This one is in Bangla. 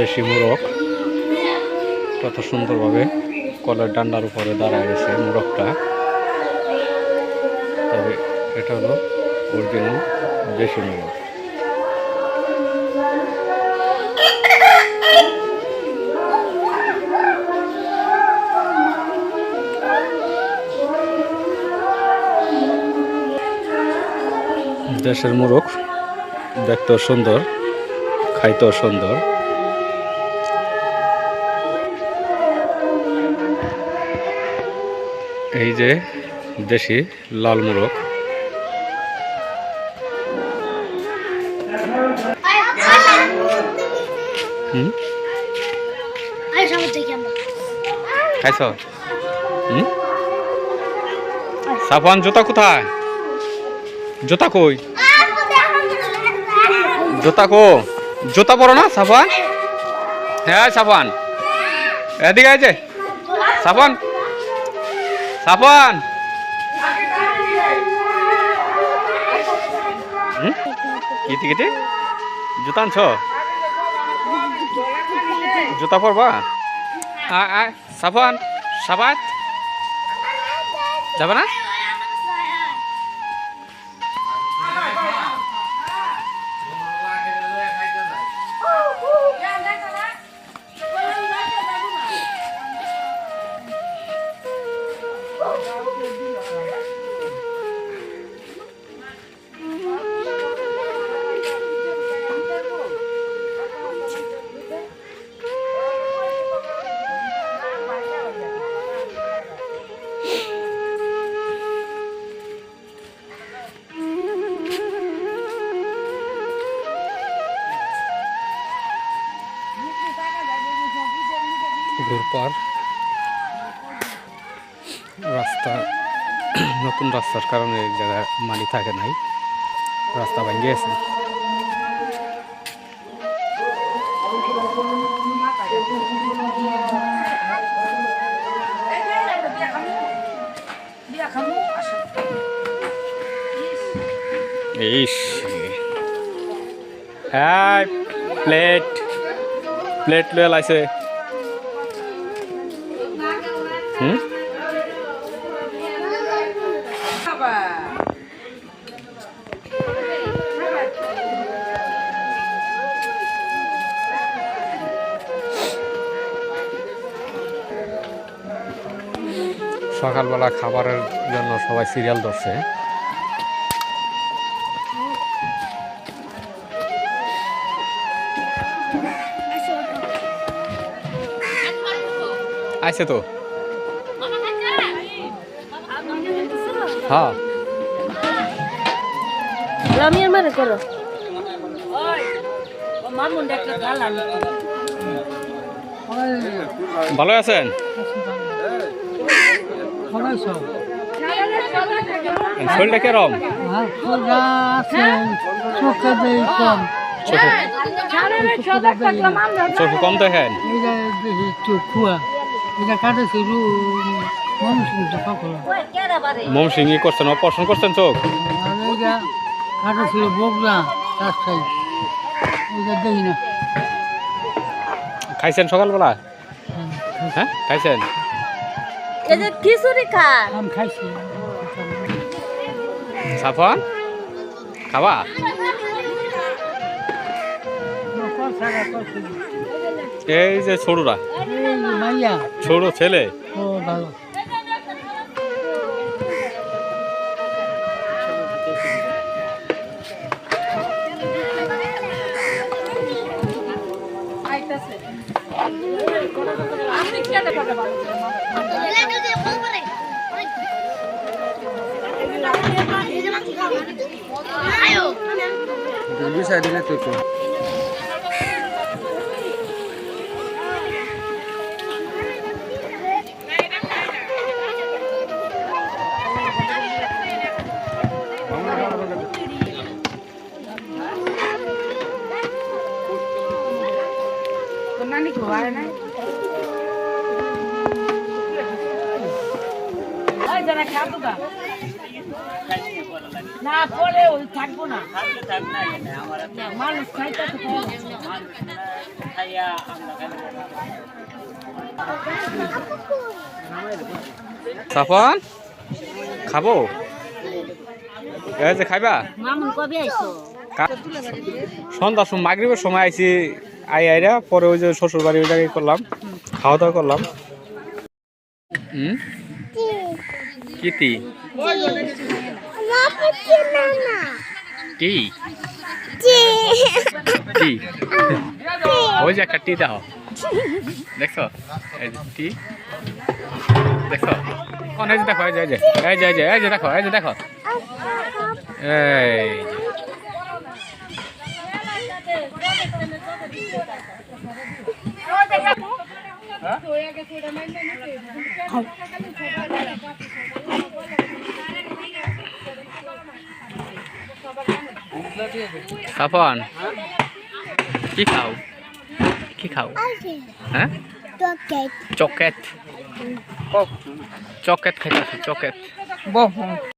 দেশি মোরগ। কত সুন্দরভাবে কলের ডান্ডার উপরে দাঁড়ায় গেছে মোরগটা। তবে এটা হলো অরিজিনাল দেশি মোরগ। দেশের মোরগ দেখতেও সুন্দর, খাইতেও সুন্দর। এই যে দেশি লাল মোরগ। খাইছ? সাফান জুতা কোথায়? জুতা কই? জুতা কো? জুতা পরো না সাফান হ্যাঁ সাফান এদিকে আছে সাফান সাফান হুম? কিটি কিটি জুতা আনছ? জুতা পরবা? সাফান সাবাত। যাবে না? পার রাস্তা, নতুন রাস্তার কারণে এই জায়গায় মাটি থাকে নাই। রাস্তা ভেঙে গেছে। ইস হ্যাঁ প্লেট প্লেট লয়ে লাইছে। সকালবেলা খাবারের জন্য সবাই সিরিয়াল ধরছে। আছে তো? হ্যাঁ। রামিয়ার মারে করো। ভালো আছেন? শরীরটা কেরম? চোখে চোখে কম দেখেন। মোম সিঙ্গি করছেন অপারেশন করছেন চোখ বগলা রাস্তায় দেখি না খাইছেন সকালবেলা? হ্যাঁ খাইছেন? এই যে খিচুড়ি খা আমি খাইছি সাফন খাবা এই যে ছোড়ুরা ছোড়ো ছেলে। ও ভালো। dulu saya dilihat itu. Kenapa nih keluar nih না খাব না পরে ওই থাকব না। মানুষ খাইতে খাব? এই যে খাইবা? মামুন কবে আইছো সন্ধ্যার সময় মাগরিবের সময় আইছি আই আইরা পরে ওই যে শ্বশুর বাড়ি ওই জায়গায় করলাম খাওয়া দাওয়া করলাম। হুম? কি? তি কি? টি। ওই যে একটা টি দাও যে টি। এই যে দেখো এই যে এই যে এই যে এই যে দেখো এই যে দেখো। এই। সাফন কি খাও? কি খাও? হ্যাঁ? চকেট চকেট খাইতেছি চকেট